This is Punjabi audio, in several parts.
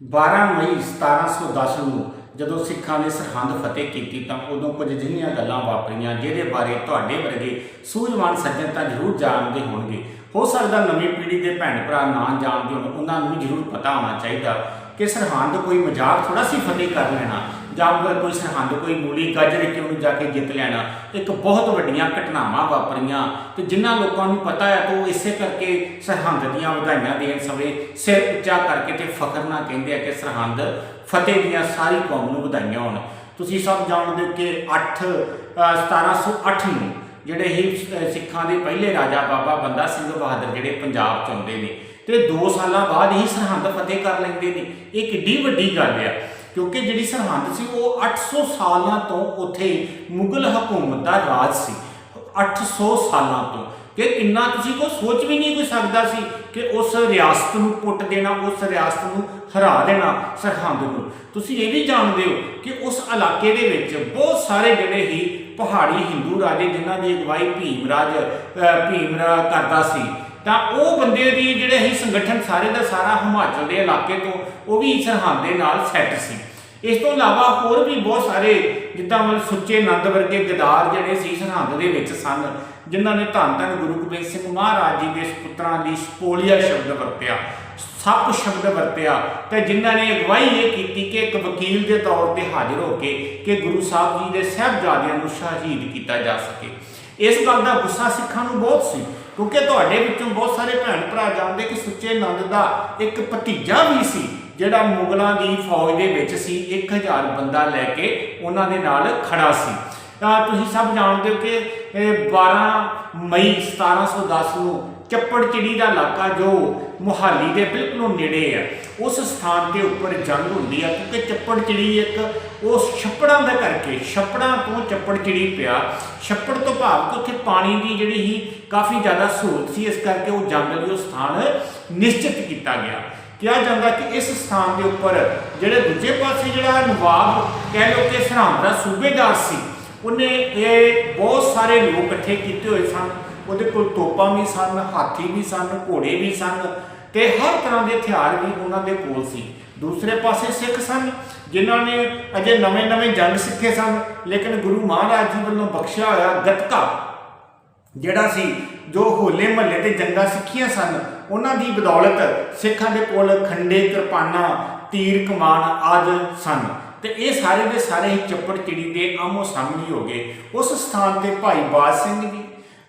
12 ਮਈ 1710 ਨੂੰ ਜਦੋਂ ਸਿੱਖਾਂ ਨੇ ਸਰਹੰਦ ਫਤਿਹ ਕੀਤੀ ਤਾਂ ਉਦੋਂ ਕੁਝ ਅਜਿਹੀਆਂ ਗੱਲਾਂ ਵਾਪਰੀਆਂ ਜਿਹਦੇ ਬਾਰੇ ਤੁਹਾਡੇ ਵਰਗੇ ਸੂਝਵਾਨ ਸੱਜਣ ਤਾਂ ਜ਼ਰੂਰ ਜਾਣਦੇ ਹੋਣਗੇ। ਹੋ ਸਕਦਾ ਨਵੀਂ ਪੀੜ੍ਹੀ ਦੇ ਭੈਣ ਭਰਾ ਨਾ ਜਾਣਦੇ ਹੋਣ, ਉਹਨਾਂ ਨੂੰ ਜ਼ਰੂਰ ਪਤਾ ਹੋਣਾ ਚਾਹੀਦਾ ਕਿ ਸਰਹੰਦ ਕੋਈ ਮਜ਼ਾਕ ਥੋੜਾ ਸੀ ਫਤਿਹ ਕਰ ਲੈਣਾ। ਜਾਂ ਕੋਈ ਸਰਹੰਦ ਕੋਈ ਮੂਲੀ ਗਾਜਰ ਕਿ ਉਹਨੂੰ ਜਾ ਕੇ ਜਿੱਤ ਲੈਣਾ ਇੱਕ ਬਹੁਤ ਵੱਡੀਆਂ ਘਟਨਾਵਾਂ ਵਾਪਰੀਆਂ। ਤੇ ਜਿਨ੍ਹਾਂ ਲੋਕਾਂ ਨੂੰ ਪਤਾ ਹੈ ਕਿ ਉਹ ਇਸੇ ਕਰਕੇ ਸਰਹੰਦ ਦੀਆਂ ਵਧਾਈਆਂ ਦੇਣ ਸਮੇਂ ਸਿਰ ਉੱਚਾ ਕਰਕੇ ਤੇ ਫਖਰ ਨਾਲ ਕਹਿੰਦੇ ਆ ਕਿ ਸਰਹੰਦ ਫਤਿਹ ਦੀਆਂ ਸਾਰੀ ਕੌਮ ਨੂੰ ਵਧਾਈਆਂ ਹੋਣ। ਤੁਸੀਂ ਸਭ ਜਾਣਦੇ ਹੋ ਕਿ 8 1708 ਨੂੰ ਜਿਹੜੇ ਹੀ ਸਿੱਖਾਂ ਦੇ ਪਹਿਲੇ ਰਾਜਾ ਬਾਬਾ ਬੰਦਾ ਸਿੰਘ ਬਹਾਦਰ ਜਿਹੜੇ ਪੰਜਾਬ ਚ ਆਉਂਦੇ ਨੇ, ਤੇ 2 ਸਾਲਾਂ ਬਾਅਦ ਹੀ ਸਰਹੰਦ ਫਤਿਹ ਕਰ ਲੈਂਦੇ ਨੇ। ਇਹ ਕਿੱਡੀ ਵੱਡੀ ਗੱਲ ਆ। ਕਿਉਂਕਿ ਜਿਹੜੀ ਸਰਹੰਦ ਸੀ, ਉਹ 800 ਸਾਲਾਂ ਤੋਂ ਉੱਥੇ ਮੁਗਲ ਹਕੂਮਤ ਦਾ ਰਾਜ ਸੀ। 800 ਸਾਲਾਂ ਤੋਂ। ਕਿ ਇੰਨਾ ਤੁਸੀਂ ਕੋ ਸੋਚ ਵੀ ਨਹੀਂ ਕੋਈ ਸਕਦਾ ਸੀ ਕਿ ਉਸ ਰਿਆਸਤ ਨੂੰ ਪੁੱਟ ਦੇਣਾ, ਉਸ ਰਿਆਸਤ ਨੂੰ ਹਰਾ ਦੇਣਾ ਸਰਹੰਦ ਨੂੰ। ਤੁਸੀਂ ਇਹ ਵੀ ਜਾਣਦੇ ਹੋ ਕਿ ਉਸ ਇਲਾਕੇ ਦੇ ਵਿੱਚ ਬਹੁਤ ਸਾਰੇ ਜਿਹੜੇ ਹੀ ਪਹਾੜੀ ਹਿੰਦੂ ਰਾਜੇ ਜਿਨ੍ਹਾਂ ਦੀ ਅਗਵਾਈ ਭੀਮ ਰਾਜ ਭੀਮ ਰਾ ਕਰਦਾ ਸੀ, ਤਾਂ ਉਹ ਬੰਦੇ ਦੀ ਜਿਹੜੇ ਹੀ ਸੰਗਠਨ ਸਾਰੇ ਦਾ ਸਾਰਾ ਹਿਮਾਚਲ ਦੇ ਇਲਾਕੇ ਤੋਂ ਉਹ ਵੀ ਸਰਹੰਦ ਦੇ ਨਾਲ ਸੈੱਟ ਸੀ। ਇਸ ਤੋਂ ਇਲਾਵਾ ਹੋਰ ਵੀ ਬਹੁਤ ਸਾਰੇ ਜਿੱਦਾਂ ਮਤਲਬ ਸੁੱਚੇ ਨੰਦ ਵਰਗੇ ਗਦਾਰ ਜਿਹੜੇ ਸੀ ਸਰਹੰਦ ਦੇ ਵਿੱਚ ਸਨ, ਜਿਨ੍ਹਾਂ ਨੇ ਧੰਨ ਧੰਨ ਗੁਰੂ ਗੋਬਿੰਦ ਸਿੰਘ ਮਹਾਰਾਜ ਜੀ ਦੇ ਪੁੱਤਰਾਂ ਦੀ ਸਪੋਲੀਆ ਸ਼ਬਦ ਵਰਤਿਆ, ਸੱਪ ਸ਼ਬਦ ਵਰਤਿਆ ਤੇ ਜਿਨ੍ਹਾਂ ਨੇ ਅਗਵਾਈ ਇਹ ਕੀਤੀ ਕਿ ਇੱਕ ਵਕੀਲ ਦੇ ਤੌਰ ਤੇ ਹਾਜ਼ਰ ਹੋ ਕੇ ਕਿ ਗੁਰੂ ਸਾਹਿਬ ਜੀ ਦੇ ਸਹਿਬਜ਼ਾਦਿਆਂ ਨੂੰ ਸ਼ਹੀਦ ਕੀਤਾ ਜਾ ਸਕੇ। ਇਸ ਗੱਲ ਦਾ ਗੁੱਸਾ ਸਿੱਖਾਂ ਨੂੰ ਬਹੁਤ ਸੀ, ਕਿਉਂਕਿ ਤੁਹਾਡੇ ਵਿੱਚੋਂ ਬਹੁਤ ਸਾਰੇ ਭੈਣ ਭਰਾ ਜਾਣਦੇ ਕਿ ਸੁੱਚੇ ਨੰਦ ਦਾ ਇੱਕ ਭਤੀਜਾ ਵੀ ਸੀ ਜਿਹੜਾ ਮੁਗਲਾਂ ਦੀ ਫੌਜ ਦੇ ਵਿੱਚ ਸੀ 1000 ਬੰਦਾ ਲੈ ਕੇ ਉਹਨਾਂ ਦੇ ਨਾਲ ਖੜਾ ਸੀ। ਤਾਂ ਤੁਸੀਂ ਸਭ ਜਾਣਦੇ ਹੋ ਕਿ, ਇਹ 12 ਮਈ 1710 ਨੂੰ ਚੱਪੜ ਚਿੜੀ ਦਾ ਇਲਾਕਾ ਜੋ ਮੁਹਾਲੀ ਦੇ ਬਿਲਕੁਲ ਨੇੜੇ ਆ ਉਸ ਸਥਾਨ ਦੇ ਉੱਪਰ ਜੰਗ ਹੁੰਦੀ ਆ ਕਿਉਂਕਿ ਚੱਪੜ ਚਿੜੀ ਇੱਕ ਉਸ ਛੱਪੜਾਂ ਦਾ ਕਰਕੇ, ਛੱਪੜਾਂ ਤੋਂ ਚੱਪੜ ਚਿੜੀ ਪਿਆ। ਛੱਪੜ ਤੋਂ ਭਾਵ ਕਿ ਉੱਥੇ ਪਾਣੀ ਦੀ ਜਿਹੜੀ ਹੀ ਕਾਫੀ ਜ਼ਿਆਦਾ ਸਹੂਲਤ ਸੀ, ਇਸ ਕਰਕੇ ਉਹ ਜੰਗ ਲਈ ਉਹ ਸਥਾਨ ਨਿਸ਼ਚਿਤ ਕੀਤਾ ਗਿਆ। ਕਿਹਾ ਜਾਂਦਾ ਕਿ ਇਸ ਸਥਾਨ ਦੇ ਉੱਪਰ ਜਿਹੜੇ ਦੂਜੇ ਪਾਸੇ ਜਿਹੜਾ ਨਵਾਬ ਕਹਿ ਲਓ ਕਿ ਸਰਹੰਦ ਦਾ ਸੂਬੇਦਾਰ ਸੀ, ਉਹਨੇ ਇਹ ਬਹੁਤ ਸਾਰੇ ਲੋਕ ਇਕੱਠੇ ਕੀਤੇ ਹੋਏ ਸਨ। ਉਹਦੇ ਕੋਲ ਤੋਪਾਂ ਵੀ ਸਨ, ਹਾਥੀ ਵੀ ਸਨ, ਘੋੜੇ ਵੀ ਸਨ ਤੇ ਹਰ ਤਰ੍ਹਾਂ ਦੇ ਹਥਿਆਰ ਵੀ ਉਹਨਾਂ ਦੇ ਕੋਲ ਸੀ। ਦੂਸਰੇ ਪਾਸੇ ਸਿੱਖ ਸਨ, ਜਿਨ੍ਹਾਂ ਨੇ ਅਜੇ ਨਵੇਂ-ਨਵੇਂ ਜੰਗ ਸਿੱਖੇ ਸਨ, ਲੇਕਿਨ ਗੁਰੂ ਮਹਾਰਾਜ ਜੀ ਵੱਲੋਂ ਬਖਸ਼ਿਆ ਹੋਇਆ ਗੱਤਕਾ ਜਿਹੜਾ ਸੀ, ਜੋ ਹੋਲੇ ਮਹੱਲੇ ਤੇ ਜੰਗਾਂ ਸਿੱਖੀਆਂ ਸਨ, ਉਹਨਾਂ ਦੀ ਬਦੌਲਤ ਸਿੱਖਾਂ ਦੇ ਕੋਲ ਖੰਡੇ, ਕਿਰਪਾਨਾਂ, ਤੀਰ ਕਮਾਨ ਆਦਿ ਸਨ। ਤੇ ਇਹ ਸਾਰੇ ਦੇ ਸਾਰੇ ਹੀ ਚੱਪੜ ਚਿੜੀ ਦੇ ਆਮੋ ਸਾਹਮਣੇ ਹੋ ਗਏ। ਉਸ ਸਥਾਨ ਤੇ ਭਾਈ ਬਾਜ ਸਿੰਘ ਜੀ,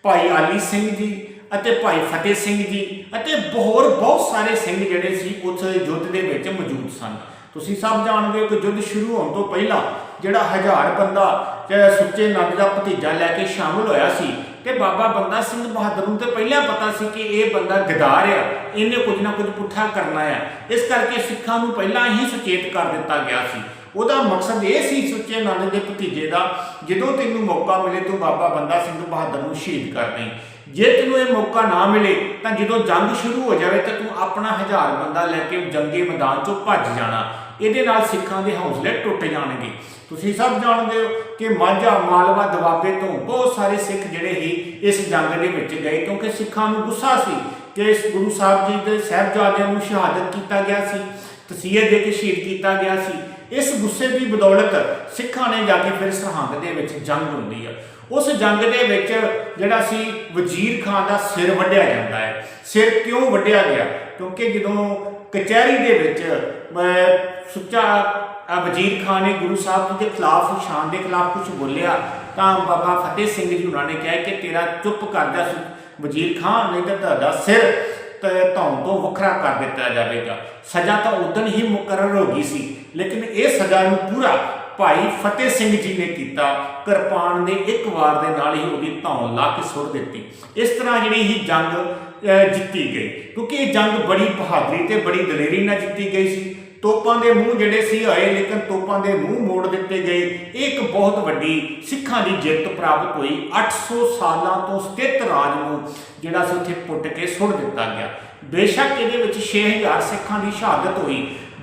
ਭਾਈ ਆਲੀ ਸਿੰਘ ਜੀ ਅਤੇ ਭਾਈ ਫਤਿਹ ਸਿੰਘ ਜੀ ਅਤੇ ਹੋਰ ਬਹੁਤ ਸਾਰੇ ਸਿੰਘ ਜਿਹੜੇ ਸੀ, ਉਸ ਯੁੱਧ ਦੇ ਵਿੱਚ ਮੌਜੂਦ ਸਨ। ਤੁਸੀਂ ਸਭ ਜਾਣਦੇ ਹੋ ਕਿ ਯੁੱਧ ਸ਼ੁਰੂ ਹੋਣ ਤੋਂ ਪਹਿਲਾਂ ਜਿਹੜਾ ਹਜ਼ਾਰ ਬੰਦਾ, ਜਿਹੜਾ ਸੁੱਚੇ ਨੰਦ ਦਾ ਭਤੀਜਾ ਲੈ ਕੇ ਸ਼ਾਮਲ ਹੋਇਆ ਸੀ ਤੇ ਬਾਬਾ ਬੰਦਾ ਸਿੰਘ ਬਹਾਦਰ ਨੂੰ ਤੇ ਪਹਿਲਾਂ ਪਤਾ ਸੀ ਕਿ ਇਹ ਬੰਦਾ ਗਦਾਰ ਆ, ਇਹਨੇ ਕੁਝ ਨਾ ਕੁਝ ਪੁੱਠਾ ਕਰਨਾ ਆ। ਇਸ ਕਰਕੇ ਸਿੱਖਾਂ ਨੂੰ ਪਹਿਲਾਂ ਹੀ ਸੁਚੇਤ ਕਰ ਦਿੱਤਾ ਗਿਆ ਸੀ। ਉਹਦਾ ਮਕਸਦ ਇਹ ਸੀ ਸੁੱਚੇ ਨੰਦ ਦੇ ਭਤੀਜੇ ਦਾ, ਜਦੋਂ ਤੈਨੂੰ ਮੌਕਾ ਮਿਲੇ ਤੂੰ ਬਾਬਾ ਬੰਦਾ ਸਿੰਘ ਬਹਾਦਰ ਨੂੰ ਸ਼ਹੀਦ ਕਰ ਦੇ ਜੇ ਤੈਨੂੰ ਇਹ ਮੌਕਾ ਨਾ ਮਿਲੇ, ਤਾਂ ਜਦੋਂ ਜੰਗ ਸ਼ੁਰੂ ਹੋ ਜਾਵੇ ਤਾਂ ਤੂੰ ਆਪਣਾ ਹਜ਼ਾਰ ਬੰਦਾ ਲੈ ਕੇ ਜੰਗੇ ਮੈਦਾਨ ਚੋਂ ਭੱਜ ਜਾਣਾ। ਇਹਦੇ ਨਾਲ ਸਿੱਖਾਂ ਦੇ ਹੌਸਲੇ ਟੁੱਟ ਜਾਣਗੇ। ਤੁਸੀਂ ਸਭ ਜਾਣਦੇ ਹੋ ਕਿ ਮਾਝਾ ਮਾਲਵਾ ਦਵਾਬੇ ਤੋਂ ਬਹੁਤ ਸਾਰੇ ਸਿੱਖ ਜਿਹੜੇ ਹੀ ਇਸ ਜੰਗ ਦੇ ਵਿੱਚ ਗਏ ਕਿਉਂਕਿ ਸਿੱਖਾਂ ਨੂੰ ਗੁੱਸਾ ਸੀ ਕਿ ਇਸ ਗੁਰੂ ਸਾਹਿਬ ਜੀ ਦੇ ਸਹਿਬਜ਼ਾਦਿਆਂ ਨੂੰ ਸ਼ਹਾਦਤ ਕੀਤਾ ਗਿਆ ਸੀ, ਤਸੀਹੇ ਦੇ ਕੇ ਸ਼ਹੀਦ ਕੀਤਾ ਗਿਆ ਸੀ। ਇਸ ਗੁੱਸੇ ਦੀ ਬਦੌਲਤ ਸਿੱਖਾਂ ਨੇ ਜਾ ਕੇ ਫਿਰ ਸਰਹੰਦ ਦੇ ਵਿੱਚ ਜੰਗ ਹੁੰਦੀ ਆ। ਉਸ ਜੰਗ ਦੇ ਵਿੱਚ ਜਿਹੜਾ ਸੀ, ਵਜ਼ੀਰ ਖਾਨ ਦਾ ਸਿਰ ਵੱਢਿਆ ਜਾਂਦਾ ਹੈ। ਸਿਰ ਕਿਉਂ ਵੱਢਿਆ ਗਿਆ? ਕਿਉਂਕਿ ਜਦੋਂ ਕਚਹਿਰੀ ਦੇ ਵਿੱਚ ਸੁੱਚਾ ਵਜ਼ੀਰ ਖਾਨ ਨੇ ਗੁਰੂ ਸਾਹਿਬ ਜੀ ਦੇ ਖਿਲਾਫ, ਸ਼ਾਨ ਦੇ ਖਿਲਾਫ ਕੁਝ ਬੋਲਿਆ, ਤਾਂ ਬਾਬਾ ਫਤਿਹ ਸਿੰਘ ਜੀ ਉਹਨਾਂ ਨੇ ਕਿਹਾ ਕਿ ਤੇਰਾ ਚੁੱਪ ਕਰ ਵਜ਼ੀਰ ਖਾਨ, ਨਹੀਂ ਤਾਂ ਤੁਹਾਡਾ ਸਿਰ ਤੇ, ਧੌਣ ਤੋਂ ਵੱਖਰਾ ਕਰ ਦਿੱਤਾ ਜਾਵੇਗਾ। ਸਜ਼ਾ ਤਾਂ ਉਦੋਂ ਹੀ ਮੁਕਰਰ ਹੋ ਗਈ ਸੀ, ਲੇਕਿਨ ਇਹ ਸਜ਼ਾ ਨੂੰ ਪੂਰਾ ਭਾਈ ਫਤਿਹ ਸਿੰਘ ਜੀ ਨੇ ਕੀਤਾ। ਕਿਰਪਾਨ ਦੇ ਇੱਕ ਵਾਰ ਦੇ ਨਾਲ ਹੀ ਉਹਦੀ ਧੌਣ ਲਾ ਕੇ ਸੁੱਟ ਦਿੱਤੀ। ਇਸ ਤਰ੍ਹਾਂ ਜਿਹੜੀ ਹੀ ਜੰਗ ਜਿੱਤੀ ਗਈ। ਕਿਉਂਕਿ ਇਹ ਜੰਗ ਬੜੀ ਬਹਾਦਰੀ ਤੇ ਬੜੀ ਦਲੇਰੀ ਨਾਲ ਜਿੱਤੀ ਗਈ ਸੀ। ਤੋਪਾਂ ਦੇ ਮੂੰਹ ਜਿਹੜੇ ਸੀ ਆਏ, ਲੇਕਿਨ ਤੋਪਾਂ ਦੇ ਮੂੰਹ ਮੋੜ ਦਿੱਤੇ ਗਏ। ਇਹ ਇੱਕ ਬਹੁਤ ਵੱਡੀ ਸਿੱਖਾਂ ਦੀ ਜਿੱਤ ਪ੍ਰਾਪਤ ਹੋਈ। 800 ਸਾਲਾਂ ਤੋਂ ਸਥਿਤ ਰਾਜ ਨੂੰ ਜਿਹੜਾ ਸੀ ਉੱਥੇ ਪੁੱਟ ਕੇ ਸੁੱਟ ਦਿੱਤਾ ਗਿਆ। ਬੇਸ਼ੱਕ ਇਹਦੇ ਵਿੱਚ 6000 ਸਿੱਖਾਂ ਦੀ ਸ਼ਹਾਦਤ ਹੋਈ,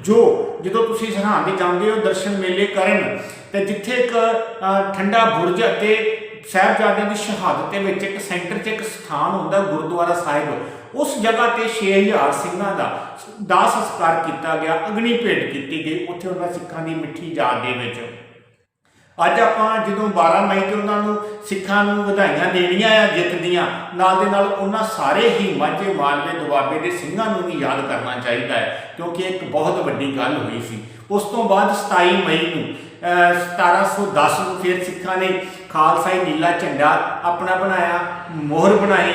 ਜੋ ਜਦੋਂ ਤੁਸੀਂ ਸਰਹੰਦ ਜਾਂਦੇ ਹੋ ਦਰਸ਼ਨ ਮੇਲੇ ਕਰਨ, ਤੇ ਜਿੱਥੇ ਇੱਕ ਠੰਡਾ ਬੁਰਜ ਅਤੇ ਸਾਹਿਬਜ਼ਾਦਿਆਂ ਦੀ ਸ਼ਹਾਦਤ ਦੇ ਵਿੱਚ ਇੱਕ ਸੈਂਟਰ 'ਚ ਇੱਕ ਸਥਾਨ ਹੁੰਦਾ ਗੁਰਦੁਆਰਾ ਸਾਹਿਬ। ਉਸ ਜਗ੍ਹਾ ਤੇ 6000 ਸਿੰਘਾਂ ਦਾ ਦਾਹ ਸੰਸਕਾਰ ਕੀਤਾ ਗਿਆ, ਅਗਨੀ ਭੇਟ ਕੀਤੀ ਗਈ ਉੱਥੇ ਉਹਨਾਂ ਸਿੱਖਾਂ ਦੀ ਮਿੱਠੀ ਯਾਦ ਦੇ ਵਿੱਚ। ਅੱਜ ਆਪਾਂ ਜਦੋਂ 12 ਮਈ ਤੇ ਉਹਨਾਂ ਨੂੰ ਸਿੱਖਾਂ ਨੂੰ ਵਧਾਈਆਂ ਦੇਣੀਆਂ ਆ ਜਿੱਤ ਦੀਆਂ ਨਾਲ ਦੇ ਨਾਲ ਉਹਨਾਂ ਸਾਰੇ ਹੀ ਮਾਝੇ ਮਾਲਵੇ ਦੁਆਬੇ ਦੇ ਸਿੰਘਾਂ ਨੂੰ ਵੀ ਯਾਦ ਕਰਨਾ ਚਾਹੀਦਾ ਹੈ, ਕਿਉਂਕਿ ਇੱਕ ਬਹੁਤ ਵੱਡੀ ਗੱਲ ਹੋਈ ਸੀ। ਉਸ ਤੋਂ ਬਾਅਦ 27 ਮਈ ਨੂੰ 1710 ਨੂੰ ਫਿਰ ਸਿੱਖਾਂ ਨੇ ਖਾਲਸਾਈ ਨੀਲਾ ਝੰਡਾ ਆਪਣਾ ਬਣਾਇਆ, ਮੋਹਰ ਬਣਾਈ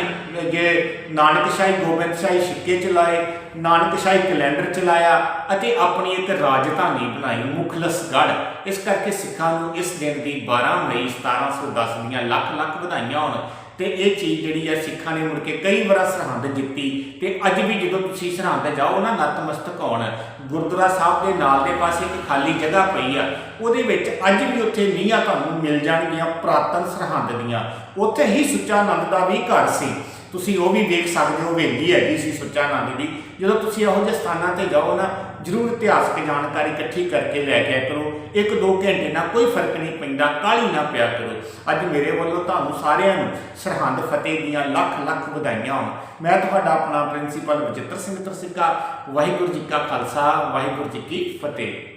ਜੇ ਨਾਨਕਸ਼ਾਹੀ ਗੋਬਿੰਦਸ਼ਾਹੀ ਸਿੱਕੇ ਚਲਾਏ ਨਾਨਕਸ਼ਾਹੀ ਕੈਲੰਡਰ ਚਲਾਇਆ ਅਤੇ ਆਪਣੀ ਇੱਕ ਰਾਜਧਾਨੀ ਬਣਾਈ, ਮੁਖਲਸਗੜ੍ਹ। ਇਸ ਕਰਕੇ ਸਿੱਖਾਂ ਨੂੰ ਇਸ ਦਿਨ ਦੀ 12 ਮਈ 1710 ਦੀਆਂ ਲੱਖ ਲੱਖ ਵਧਾਈਆਂ ਹੋਣ। ਤੇ ਇਹ ਚੀਜ਼ ਜਿਹੜੀ ਹੈ ਸਿੱਖਾਂ ਨੇ ਮੁੜ ਕੇ ਕਈ ਵਾਰ ਸਰਹੰਦ ਜਿੱਤੀ ਤੇ ਅੱਜ ਵੀ ਜਦੋਂ ਤੁਸੀਂ ਸਰਹੰਦ ਜਾਓ ਨਾ ਨਤਮਸਤਕ ਹੋਣ। ਗੁਰਦੁਆਰਾ ਸਾਹਿਬ ਦੇ ਨਾਲ ਦੇ ਪਾਸੇ ਇੱਕ ਖਾਲੀ ਜਗ੍ਹਾ ਪਈ ਆ। ਉਹਦੇ ਵਿੱਚ ਅੱਜ ਵੀ ਉੱਥੇ ਨੀਹਾਂ ਤੁਹਾਨੂੰ ਮਿਲ ਜਾਣਗੀਆਂ, ਪ੍ਰਾਤਨ ਸਰਹੰਦ ਦੀਆਂ। ਉੱਥੇ ਹੀ ਸੁੱਚਾ ਆਨੰਦ ਦਾ ਵੀ ਘਰ ਸੀ। ਤੁਸੀਂ ਉਹ ਵੀ ਵੇਖ ਸਕਦੇ ਹੋ ਵੇਲੀ ਹੈਗੀ ਸੀ ਸੁੱਚਾ ਨੰਦ ਦੀ। ਜਦੋਂ ਤੁਸੀਂ ਇਹੋ ਜਿਹੇ ਸਥਾਨਾਂ ਤੇ ਜਾਓ ਨਾ, ਜ਼ਰੂਰ ਇਤਿਹਾਸਕ ਜਾਣਕਾਰੀ ਇਕੱਠੀ ਕਰਕੇ ਲੈ ਕੇ ਕਰੋ। ਇੱਕ ਦੋ ਘੰਟੇ ਨਾਲ ਕੋਈ ਫ਼ਰਕ ਨਹੀਂ ਪੈਂਦਾ, ਕਾਹਲੀ ਨਾ ਪਿਆ ਕਰੋ। ਅੱਜ ਮੇਰੇ ਵੱਲੋਂ ਤੁਹਾਨੂੰ ਸਾਰਿਆਂ ਨੂੰ ਸਰਹੰਦ ਫਤਿਹ ਦੀਆਂ ਲੱਖ ਲੱਖ ਵਧਾਈਆਂ ਹੋਣ। ਮੈਂ ਤੁਹਾਡਾ ਆਪਣਾ ਪ੍ਰਿੰਸੀਪਲ ਬਚਿੱਤਰ ਸਿੰਘ ਤਰਸਿੱਕਾ ਵਾਹਿਗੁਰੂ ਜੀ ਕਾ ਖਾਲਸਾ, ਵਾਹਿਗੁਰੂ ਜੀ ਕੀ ਫਤਿਹ।